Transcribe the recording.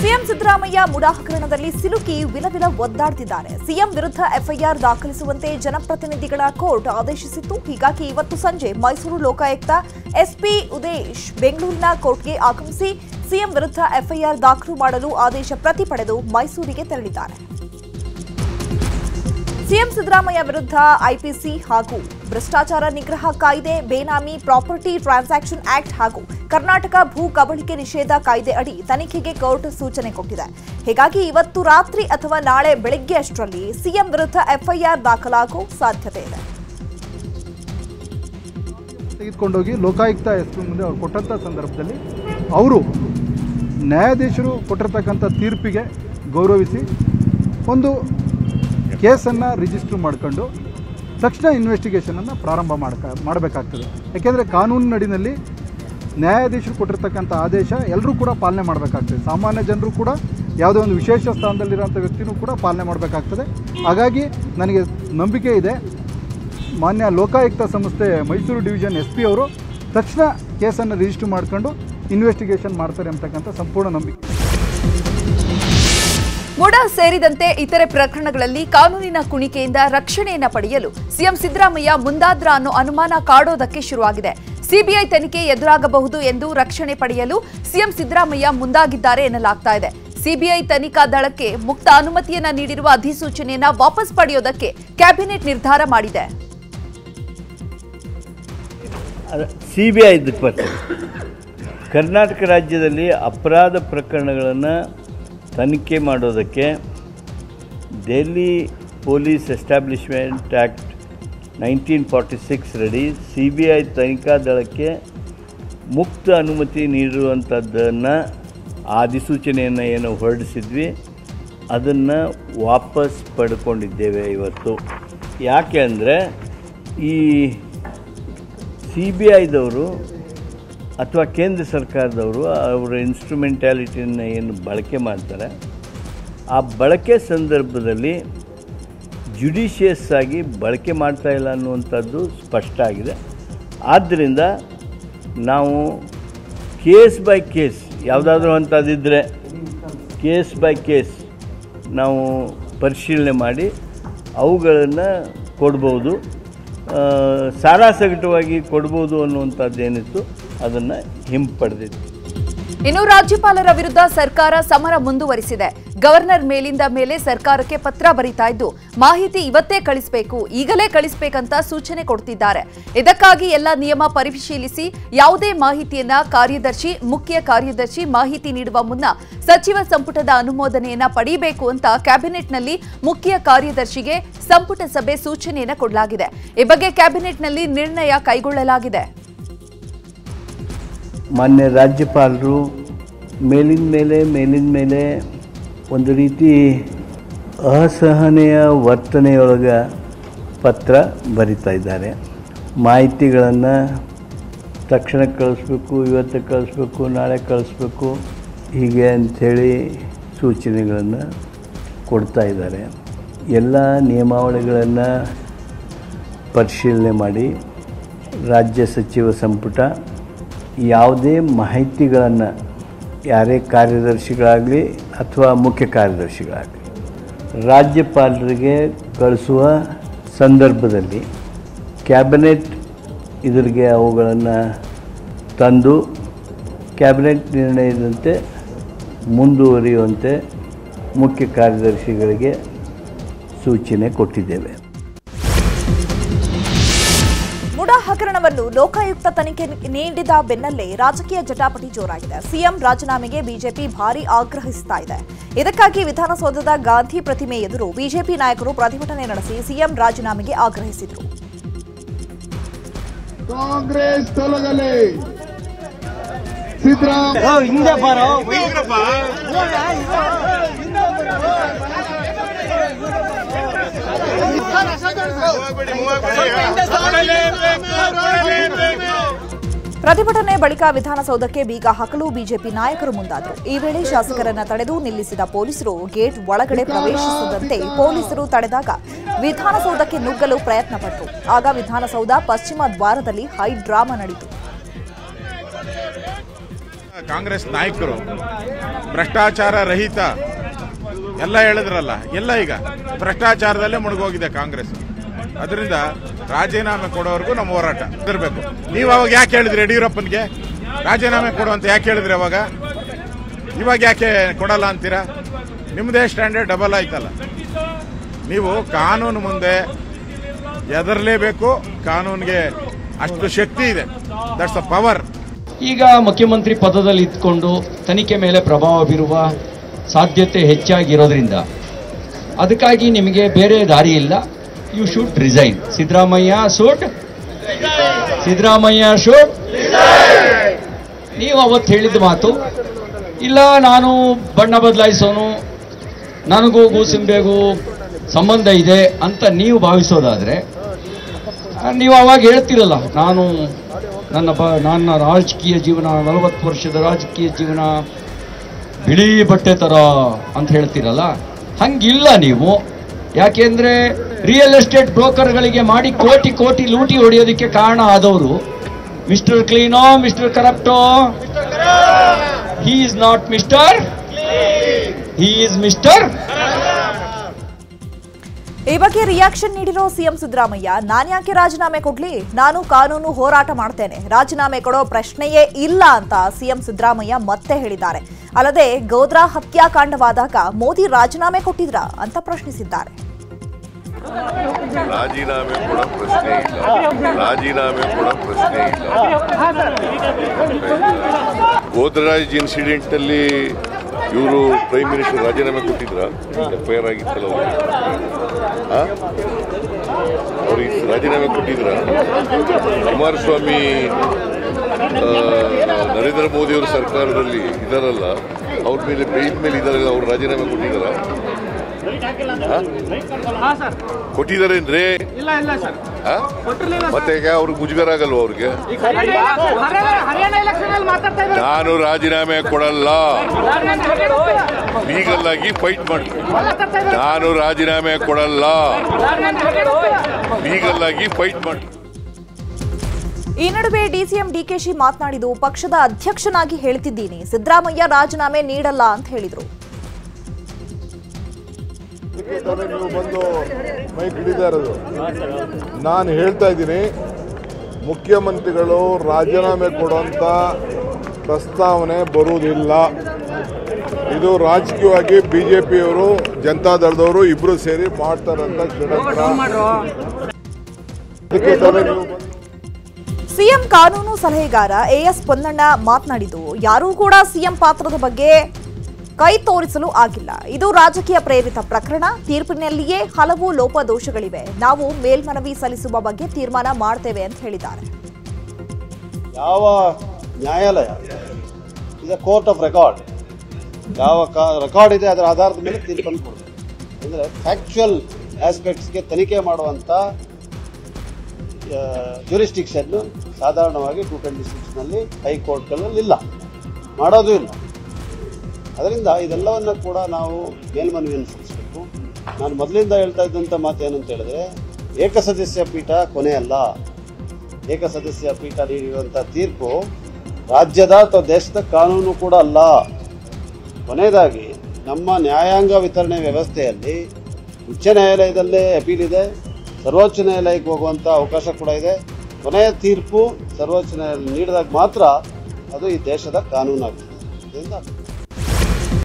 CM Siddaramaiah ಮುಡಾಹಕರಣದಲ್ಲಿ ಸಿಲುಕಿ ವಿಲವಿಲ ಒದ್ದಾಡ್ತಿದ್ದಾರೆ. CM ವಿರುದ್ಧ FIR ದಾಖಲಿಸುವಂತೆ ಜನಪ್ರತಿನಿಧಿಗಳ ಕೋರ್ಟ್ ಆದೇಶಿಸಿತ್ತು. ಹೀಗಾಗಿ ಇವತ್ತು ಸಂಜೆ ಮೈಸೂರು ಲೋಕಾಯುಕ್ತ ಎಸ್ಪಿ ಉದೇಶ್ ಬೆಂಗಳೂರಿನ ಕೋರ್ಟ್ಗೆ ಆಗಮಿಸಿ ಸಿಎಂ ವಿರುದ್ಧ ಎಫ್ಐಆರ್ ದಾಖಲು ಮಾಡಲು ಆದೇಶ ಪ್ರತಿ ಪಡೆದು ಮೈಸೂರಿಗೆ ತೆರಳಿದ್ದಾರೆ. ಸಿಎಂ ಸಿದ್ದರಾಮಯ್ಯ ವಿರುದ್ಧ ಐಪಿಸಿ ಹಾಗೂ ಭ್ರಷ್ಟಾಚಾರ ನಿಗ್ರಹ ಕಾಯ್ದೆ, ಬೇನಾಮಿ, ಪ್ರಾಪರ್ಟಿ ಟ್ರಾನ್ಸಾಕ್ಷನ್ ಆಕ್ಟ್ ಹಾಗೂ ಕರ್ನಾಟಕ ಭೂ ಕಬಳಿಕೆ ನಿಷೇಧ ಕಾಯ್ದೆ ಅಡಿ ತನಿಖೆಗೆ ಕೋರ್ಟ್ ಸೂಚನೆ ಕೊಟ್ಟಿದೆ. ಹೀಗಾಗಿ ಇವತ್ತು ರಾತ್ರಿ ಅಥವಾ ನಾಳೆ ಬೆಳಗ್ಗೆ ಅಷ್ಟರಲ್ಲಿ ಸಿಎಂ ವಿರುದ್ಧ ಎಫ್ಐಆರ್ ದಾಖಲಾಗುವ ಸಾಧ್ಯತೆ ಇದೆ. ತೆಗೆದುಕೊಂಡೋಗಿ ಲೋಕಾಯುಕ್ತ ಎಸ್ ಪಿ ಮುಂದೆ ಅವ್ರು ಸಂದರ್ಭದಲ್ಲಿ ಅವರು ನ್ಯಾಯಾಧೀಶರು ಕೊಟ್ಟಿರ್ತಕ್ಕಂಥ ತೀರ್ಪಿಗೆ ಗೌರವಿಸಿ ಒಂದು ಕೇಸನ್ನು ರಿಜಿಸ್ಟರ್ ಮಾಡ್ಕೊಂಡು ತಕ್ಷಣ ಇನ್ವೆಸ್ಟಿಗೇಷನನ್ನು ಪ್ರಾರಂಭ ಮಾಡ್ಕ, ಮಾಡಬೇಕಾಗ್ತದೆ. ಯಾಕೆಂದರೆ ಕಾನೂನಿನಡಿನಲ್ಲಿ ನ್ಯಾಯಾಧೀಶರು ಕೊಟ್ಟಿರ್ತಕ್ಕಂಥ ಆದೇಶ ಎಲ್ಲರೂ ಕೂಡ ಪಾಲನೆ ಮಾಡಬೇಕಾಗ್ತದೆ. ಸಾಮಾನ್ಯ ಜನರು ಕೂಡ ಯಾವುದೇ ಒಂದು ವಿಶೇಷ ಸ್ಥಾನದಲ್ಲಿರೋಂಥ ವ್ಯಕ್ತಿನೂ ಕೂಡ ಪಾಲನೆ ಮಾಡಬೇಕಾಗ್ತದೆ. ಹಾಗಾಗಿ ನನಗೆ ನಂಬಿಕೆ ಇದೆ. ಮಾನ್ಯ ಲೋಕಾಯುಕ್ತ ಸಂಸ್ಥೆ ಮೈಸೂರು ಡಿವಿಷನ್ ಎಸ್ ಪಿ ಅವರು ತಕ್ಷಣ ಕೇಸನ್ನು ರಿಜಿಸ್ಟರ್ ಮಾಡ್ಕೊಂಡು ಇನ್ವೆಸ್ಟಿಗೇಷನ್ ಮಾಡ್ತಾರೆ ಅಂತಕ್ಕಂಥ ಸಂಪೂರ್ಣ ನಂಬಿಕೆ. ಮುಡಾ ಸೇರಿದಂತೆ ಇತರೆ ಪ್ರಕರಣಗಳಲ್ಲಿ ಕಾನೂನಿನ ಕುಣಿಕೆಯಿಂದ ರಕ್ಷಣೆಯನ್ನು ಪಡೆಯಲು ಸಿಎಂ ಸಿದ್ದರಾಮಯ್ಯ ಮುಂದಾದ್ರ ಅನ್ನೋ ಅನುಮಾನ ಕಾಡೋದಕ್ಕೆ ಶುರುವಾಗಿದೆ. ಸಿಬಿಐ ತನಿಖೆ ಎದುರಾಗಬಹುದು ಎಂದು ರಕ್ಷಣೆ ಪಡೆಯಲು ಸಿಎಂ ಸಿದ್ದರಾಮಯ್ಯ ಮುಂದಾಗಿದ್ದಾರೆ ಎನ್ನಲಾಗ್ತಾ ಇದೆ. ಸಿಬಿಐ ತನಿಖಾ ದಳಕ್ಕೆ ಮುಕ್ತ ಅನುಮತಿಯನ್ನ ನೀಡಿರುವ ಅಧಿಸೂಚನೆಯನ್ನ ವಾಪಸ್ ಪಡೆಯೋದಕ್ಕೆ ಕ್ಯಾಬಿನೆಟ್ ನಿರ್ಧಾರ ಮಾಡಿದೆ. ಸಿಬಿಐ ಕರ್ನಾಟಕ ರಾಜ್ಯದಲ್ಲಿ ಅಪರಾಧ ಪ್ರಕರಣಗಳನ್ನು ತನಿಖೆ ಮಾಡೋದಕ್ಕೆ Delhi police establishment act nineteen forty six ready C B I ತನಿಖಾ ದಳಕ್ಕೆ ಮುಕ್ತ ಅನುಮತಿ ನೀಡಿರುವಂಥದ್ದನ್ನು ಅಧಿಸೂಚನೆಯನ್ನು ಏನು ಹೊರಡಿಸಿದ್ವಿ. ಅದನ್ನು ವಾಪಸ್ ಪಡ್ಕೊಂಡಿದ್ದೇವೆ ಇವತ್ತು. ಯಾಕೆ ಅಂದರೆ ಈ ಸಿ ಬಿ ಐದವರು ಅಥವಾ ಕೇಂದ್ರ ಸರ್ಕಾರದವರು ಅವರ ಇನ್ಸ್ಟ್ರೂಮೆಂಟ್ಯಾಲಿಟಿಯನ್ನು ಏನು ಬಳಕೆ ಮಾಡ್ತಾರೆ, ಆ ಬಳಕೆ ಸಂದರ್ಭದಲ್ಲಿ ಜುಡಿಷಿಯಸ್ ಆಗಿ ಬಳಕೆ ಮಾಡ್ತಾ ಇಲ್ಲ ಅನ್ನುವಂಥದ್ದು ಸ್ಪಷ್ಟ ಆಗಿದೆ. ಆದ್ದರಿಂದ ನಾವು ಕೇಸ್ ಬೈ ಕೇಸ್, ಯಾವುದಾದ್ರೂ ಅಂಥದ್ದಿದ್ದರೆ ಕೇಸ್ ಬೈ ಕೇಸ್ ನಾವು ಪರಿಶೀಲನೆ ಮಾಡಿ ಅವುಗಳನ್ನು ಕೊಡ್ಬೋದು. ಸಾರಾಸಗಟವಾಗಿ ಕೊಡ್ಬೋದು ಅನ್ನುವಂಥದ್ದು ಏನಿತ್ತು? ಅದನ್ನು ಹಿಂಪಡೆದಿದೆ ಇನ್ನು ರಾಜ್ಯಪಾಲರ ವಿರುದ್ಧ ಸರ್ಕಾರ ಸಮರ ಮುಂದುವರಿಸಿದೆ. ಗವರ್ನರ್ ಮೇಲಿಂದ ಮೇಲೆ ಸರ್ಕಾರಕ್ಕೆ ಪತ್ರ ಬರೀತಾ ಇದ್ದು, ಮಾಹಿತಿ ಇವತ್ತೇ ಕಳಿಸಬೇಕು, ಈಗಲೇ ಕಳಿಸಬೇಕಂತ ಸೂಚನೆ ಕೊಡ್ತಿದ್ದಾರೆ. ಇದಕ್ಕಾಗಿ ಎಲ್ಲ ನಿಯಮ ಪರಿಶೀಲಿಸಿ, ಯಾವುದೇ ಮಾಹಿತಿಯನ್ನ ಕಾರ್ಯದರ್ಶಿ, ಮುಖ್ಯ ಕಾರ್ಯದರ್ಶಿ ಮಾಹಿತಿ ನೀಡುವ ಮುನ್ನ ಸಚಿವ ಸಂಪುಟದ ಅನುಮೋದನೆಯನ್ನ ಪಡೆಯಬೇಕು ಅಂತ ಕ್ಯಾಬಿನೆಟ್ನಲ್ಲಿ ಮುಖ್ಯ ಕಾರ್ಯದರ್ಶಿಗೆ ಸಂಪುಟ ಸಭೆ ಸೂಚನೆಯನ್ನ ಕೊಡಲಾಗಿದೆ. ಈ ಬಗ್ಗೆ ಕ್ಯಾಬಿನೆಟ್ನಲ್ಲಿ ನಿರ್ಣಯ ಕೈಗೊಳ್ಳಲಾಗಿದೆ. ಮಾನ್ಯ ರಾಜ್ಯಪಾಲರು, ಮೇಲಿನ ಮೇಲೆ ಮೇಲಿನ ಮೇಲೆ ಒಂದು ರೀತಿ ಅಸಹನೆಯ ವರ್ತನೆಯೊಳಗೆ ಪತ್ರ ಬರಿತಾ ಇದ್ದಾರೆ. ಮಾಹಿತಿಗಳನ್ನು ತಕ್ಷಣ ಕಳಿಸ್ಬೇಕು, ಇವತ್ತು ಕಳಿಸ್ಬೇಕು, ನಾಳೆ ಕಳಿಸ್ಬೇಕು, ಹೀಗೆ ಅಂಥೇಳಿ ಸೂಚನೆಗಳನ್ನು ಕೊಡ್ತಾ ಇದ್ದಾರೆ. ಎಲ್ಲ ನಿಯಮಾವಳಿಗಳನ್ನು ಪರಿಶೀಲನೆ ಮಾಡಿ ರಾಜ್ಯ ಸಚಿವ ಸಂಪುಟ ಯಾವುದೇ ಮಾಹಿತಿಗಳನ್ನು ಯಾರೇ ಕಾರ್ಯದರ್ಶಿಗಳಾಗಲಿ ಅಥವಾ ಮುಖ್ಯ ಕಾರ್ಯದರ್ಶಿಗಳಾಗಲಿ, ರಾಜ್ಯಪಾಲರಿಗೆ ಕಳಿಸುವ ಸಂದರ್ಭದಲ್ಲಿ ಕ್ಯಾಬಿನೆಟ್ ಇದರಿಗೆ ಅವುಗಳನ್ನು ತಂದು ಕ್ಯಾಬಿನೆಟ್ ನಿರ್ಣಯದಂತೆ ಮುಂದುವರಿಯುವಂತೆ ಮುಖ್ಯ ಕಾರ್ಯದರ್ಶಿಗಳಿಗೆ ಸೂಚನೆ ಕೊಟ್ಟಿದ್ದೇವೆ. ಮುಡಾ ಹಗರಣವನ್ನು ಲೋಕಾಯುಕ್ತ ತನಿಖೆ ನೀಡಿದ ಬೆನ್ನಲ್ಲೇ ರಾಜಕೀಯ ಜಟಾಪಟಿ ಜೋರಾಗಿದೆ. ಸಿಎಂ ರಾಜೀನಾಮೆಗೆ ಬಿಜೆಪಿ ಭಾರಿ ಆಗ್ರಹಿಸ್ತಾ ಇದೆ. ಇದಕ್ಕಾಗಿ ವಿಧಾನಸೌಧದ ಗಾಂಧಿ ಪ್ರತಿಮೆ ಎದುರು ಬಿಜೆಪಿ ನಾಯಕರು ಪ್ರತಿಭಟನೆ ನಡೆಸಿ ಸಿಎಂ ರಾಜೀನಾಮೆಗೆ ಆಗ್ರಹಿಸಿದರು. ಕಾಂಗ್ರೆಸ್ ಸಿದ್ದರಾಮಯ್ಯ. ಪ್ರತಿಭಟನೆ ಬಳಿಕ ವಿಧಾನಸೌಧಕ್ಕೆ ಬೀಗ ಹಾಕಲು ಬಿಜೆಪಿ ನಾಯಕರು ಮುಂದಾದರು. ಈ ವೇಳೆ ಶಾಸಕರನ್ನ ತಡೆದು ನಿಲ್ಲಿಸಿದ ಪೊಲೀಸರು ಗೇಟ್ ಒಳಗಡೆ ಪ್ರವೇಶಿಸದಂತೆ ಪೊಲೀಸರು ತಡೆದಾಗ ವಿಧಾನಸೌಧಕ್ಕೆ ನುಗ್ಗಲು ಪ್ರಯತ್ನ ಪಟ್ಟರು ಆಗ ವಿಧಾನಸೌಧ ಪಶ್ಚಿಮ ದ್ವಾರದಲ್ಲಿ ಹೈ ಡ್ರಾಮಾ ನಡೆಯಿತು ಕಾಂಗ್ರೆಸ್ ನಾಯಕರು ಭ್ರಷ್ಟಾಚಾರ ರಹಿತ ಎಲ್ಲ ಹೇಳಿದ್ರಲ್ಲ, ಎಲ್ಲ ಈಗ. ಭ್ರಷ್ಟಾಚಾರದಲ್ಲೇ ಮುಳುಗೋಗಿದೆ ಕಾಂಗ್ರೆಸ್. ಅದರಿಂದ ರಾಜೀನಾಮೆ ಕೊಡೋವರೆಗೂ ನಮ್ಮ ಹೋರಾಟ ಇರಬೇಕು. ನೀವು ಅವಾಗ ಯಾಕೆ ಹೇಳಿದ್ರಿ ಯಡಿಯೂರಪ್ಪನಿಗೆ? ರಾಜೀನಾಮೆ ಕೊಡು ಅಂತ ಯಾಕೆ ಹೇಳಿದ್ರಿ ಅವಾಗ? ಇವಾಗ ಯಾಕೆ ಕೊಡಲ್ಲ ಅಂತೀರಾ? ನಿಮ್ಮದೇ ಸ್ಟ್ಯಾಂಡರ್ಡ್ ಡಬಲ್ ಆಯ್ತಲ್ಲ. ನೀವು ಕಾನೂನು ಮುಂದೆ ಎದರಲೇಬೇಕು ಕಾನೂನಿಗೆ ಅಷ್ಟು ಶಕ್ತಿ ಇದೆ. ದಟ್ಸ್ ಅ ಪವರ್ ಈಗ ಮುಖ್ಯಮಂತ್ರಿ ಪದದಲ್ಲಿ ಇದ್ಕೊಂಡು ತನಿಖೆ ಮೇಲೆ ಪ್ರಭಾವ ಬೀರುವ ಸಾಧ್ಯತೆ ಹೆಚ್ಚಾಗಿರೋದ್ರಿಂದ. ಅದಕ್ಕಾಗಿ ನಿಮಗೆ ಬೇರೆ ದಾರಿ ಇಲ್ಲ. You should resign Siddaramaiah should Siddaramaiah should ನೀವು ಅವತ್ತು ಹೇಳಿದ ಮಾತು, ಇಲ್ಲ, ನಾನು ಬಣ್ಣ ಬದಲಾಯಿಸೋನು, ನನಗೂ ಗೂಸಿಂಬೆಗೂ ಸಂಬಂಧ ಇದೆ ಅಂತ ನೀವು ಭಾವಿಸೋದಾದರೆ, ನೀವು ಅವಾಗ ಹೇಳ್ತಿರಲ್ಲ, ನಾನು ನನ್ನ ಬ, ನನ್ನ ರಾಜಕೀಯ ಜೀವನ, ನಲವತ್ತು ವರ್ಷದ ರಾಜಕೀಯ ಜೀವನ ಬಿಳಿ ಬಟ್ಟೆ ಥರ ಅಂತ ಹೇಳ್ತೀರಲ್ಲ, ಹಂಗಿಲ್ಲ ನೀವು. ಯಾಕೆಂದ್ರೆ ರಿಯಲ್ ಎಸ್ಟೇಟ್ ಬ್ರೋಕರ್ಗಳಿಗೆ ಮಾಡಿ ಕೋಟಿ ಕೋಟಿ ಲೂಟಿ ಹೊಡೆಯೋದಕ್ಕೆ ಕಾರಣ ಆದವರು ಮಿಸ್ಟರ್ ಕ್ಲೀನೋ mister ಕರಪ್ಟೋ he is not mister he is mister ಈ ಬಗ್ಗೆ ರಿಯಾಕ್ಷನ್ ನೀಡಿರೋ ಸಿಎಂ ಸಿದ್ದರಾಮಯ್ಯ ನಾನ್ಯಾಕೆ ರಾಜೀನಾಮೆ ಕೊಡ್ಲಿ? ನಾನು ಕಾನೂನು ಹೋರಾಟ ಮಾಡ್ತೇನೆ. ರಾಜೀನಾಮೆ ಕೊಡೋ ಪ್ರಶ್ನೆಯೇ ಇಲ್ಲ ಅಂತ ಸಿಎಂ ಸಿದ್ದರಾಮಯ್ಯ ಮತ್ತೆ ಹೇಳಿದ್ದಾರೆ. ಅಲ್ಲದೆ ಗೌದ್ರಾ ಹತ್ಯಾಕಾಂಡವಾದಾಗ ಮೋದಿ ರಾಜೀನಾಮೆ ಕೊಟ್ಟಿದ್ರಾ ಅಂತ ಪ್ರಶ್ನಿಸಿದ್ದಾರೆ. ರಾಜೀನಾಮೆ ಕೊಡೋ ಪ್ರಶ್ನೆ ಇಲ್ಲ. ರಾಜೀನಾಮೆ ಕೊಡೋ ಪ್ರಶ್ನೆ ಇಲ್ಲ. ಗೋದ್ರಾಜ್ ಇನ್ಸಿಡೆಂಟ್ ಅಲ್ಲಿ ಇವರು ಪ್ರೈಮ್ ಮಿನಿಸ್ಟರ್ ರಾಜೀನಾಮೆ ಕೊಟ್ಟಿದ್ರ ಎಫ್ ಐ ಆರ್ ಆಗಿತ್ತಲ್ಲ ಅವರು? ರಾಜೀನಾಮೆ ಕೊಟ್ಟಿದ್ರ ಕುಮಾರಸ್ವಾಮಿ ನರೇಂದ್ರ ಮೋದಿ ಅವರ ಸರ್ಕಾರದಲ್ಲಿ ಇದಾರಲ್ಲ ಅವ್ರ ಮೇಲೆ ಬೇಯ್ ಮೇಲೆ ಇದಾರಲ್ಲ ಅವ್ರು ರಾಜೀನಾಮೆ ಕೊಟ್ಟಿದ್ದಾರ ಕೊಟ್ಟಿದ್ದಾರೆ ಇಲ್ಲ ಇಲ್ಲ ಸರ್. ಆ? ಮತ್ತೆ ಈಗ ಅವ್ರಿಗೆ ಮುಜುಗರ ಆಗಲ್ವ ಅವ್ರಿಗೆ? ನಾನು ರಾಜೀನಾಮೆ ಕೊಡಲ್ಲ. ಲೀಗಲ್ ಆಗಿ ಫೈಟ್ ಮಾಡ್ತೀನಿ. ನಾನು ರಾಜೀನಾಮೆ ಕೊಡಲ್ಲ. ಲೀಗಲ್ ಆಗಿ ಫೈಟ್ ಮಾಡ್ತೀನಿ. ಈ ನಡುವೆ ಡಿಸಿಎಂ ಡಿಕೆಶಿ ಮಾತನಾಡಿದು ಪಕ್ಷದ ಅಧ್ಯಕ್ಷನಾಗಿ ಹೇಳ್ತಿದ್ದೀನಿ. ಸಿದ್ದರಾಮಯ್ಯ ರಾಜೀನಾಮೆ ನೀಡಲ್ಲ ಅಂತ ಹೇಳಿದ್ರು. ನೀವು ಬಂದು ಮೈಕ್ ಹಿಡಿತಾ ಇರೋದು. ನಾನು ಹೇಳ್ತಾ ಇದ್ದೀನಿ, ಮುಖ್ಯಮಂತ್ರಿಗಳು ರಾಜೀನಾಮೆ ಕೊಡುವಂಥ ಪ್ರಸ್ತಾವನೆ ಬರುವುದಿಲ್ಲ. ಇದು ರಾಜಕೀಯವಾಗಿ ಬಿಜೆಪಿಯವರು ಜನತಾದಳದವರು ಇಬ್ಬರು ಸೇರಿ ಮಾಡ್ತಾರಂತ ತಾನೇ ಸಿಎಂ ಕಾನೂನು ಸಲಹೆಗಾರ ಎಎಸ್ ಪೊನ್ನಣ್ಣ ಮಾತನಾಡಿದ್ದು, ಯಾರೂ ಕೂಡ ಸಿಎಂ ಪಾತ್ರದ ಬಗ್ಗೆ ಕೈ ತೋರಿಸಲು ಆಗಿಲ್ಲ. ಇದು ರಾಜಕೀಯ ಪ್ರೇರಿತ ಪ್ರಕರಣ. ತೀರ್ಪಿನಲ್ಲಿಯೇ ಹಲವು ಲೋಪದೋಷಗಳಿವೆ. ನಾವು ಮೇಲ್ಮನವಿ ಸಲ್ಲಿಸುವ ಬಗ್ಗೆ ತೀರ್ಮಾನ ಮಾಡ್ತೇವೆ ಅಂತ ಹೇಳಿದ್ದಾರೆ. ಯಾವ ನ್ಯಾಯಾಲಯ? Court of record. ಯಾವ ರೆಕಾರ್ಡ್ ಇದೆ, ಅದರ ಆಧಾರದ ಮೇಲೆ ತೀರ್ಪನ್ನು ಕೊಡ್ತೀವಿ ಅಂದರೆ ಫ್ಯಾಕ್ಚುಯಲ್ ಆಸ್ಪೆಕ್ಟ್ಸ್ಗೆ ತನಿಖೆ ಮಾಡುವಂಥ ಜ್ಯೂರಿಸ್ಟಿಕ್ಷನ್ನು ಸಾಧಾರಣವಾಗಿ ಟೂ ಟ್ವೆಂಟಿ ಸಿಕ್ಸ್ನಲ್ಲಿ ಹೈಕೋರ್ಟ್ಗಳಲ್ಲಿ ಇಲ್ಲ ಮಾಡೋದೂ ಇಲ್ಲ. ಅದರಿಂದ ಇದೆಲ್ಲವನ್ನು ಕೂಡ ನಾವು ಮೇಲ್ಮನವಿಯನ್ನು ಸಲ್ಲಿಸಬೇಕು? ನಾನು ಮೊದಲಿಂದ ಹೇಳ್ತಾ ಇದ್ದಂಥ ಮಾತು ಏನಂತ ಹೇಳಿದ್ರೆ, ಏಕಸದಸ್ಯ ಪೀಠ ಕೊನೆಯಲ್ಲ. ಏಕಸದಸ್ಯ ಪೀಠ ನೀಡಿರುವಂಥ ತೀರ್ಪು ರಾಜ್ಯದ ಅಥವಾ ದೇಶದ ಕಾನೂನು ಕೂಡ ಅಲ್ಲ. ಕೊನೆಯದಾಗಿ, ನಮ್ಮ ನ್ಯಾಯಾಂಗ ವಿತರಣೆ ವ್ಯವಸ್ಥೆಯಲ್ಲಿ ಉಚ್ಚ ನ್ಯಾಯಾಲಯದಲ್ಲೇ ಅಪೀಲ್ ಇದೆ. ಸರ್ವೋಚ್ಚ ನ್ಯಾಯಾಲಯಕ್ಕೆ ಹೋಗುವಂಥ ಅವಕಾಶ ಕೂಡ ಇದೆ. ಕೊನೆಯ ತೀರ್ಪು ಸರ್ವೋಚ್ಚ ನ್ಯಾಯಾಲಯ ನೀಡಿದಾಗ ಮಾತ್ರ ಅದು ಈ ದೇಶದ ಕಾನೂನಾಗುತ್ತದೆ ಅದರಿಂದ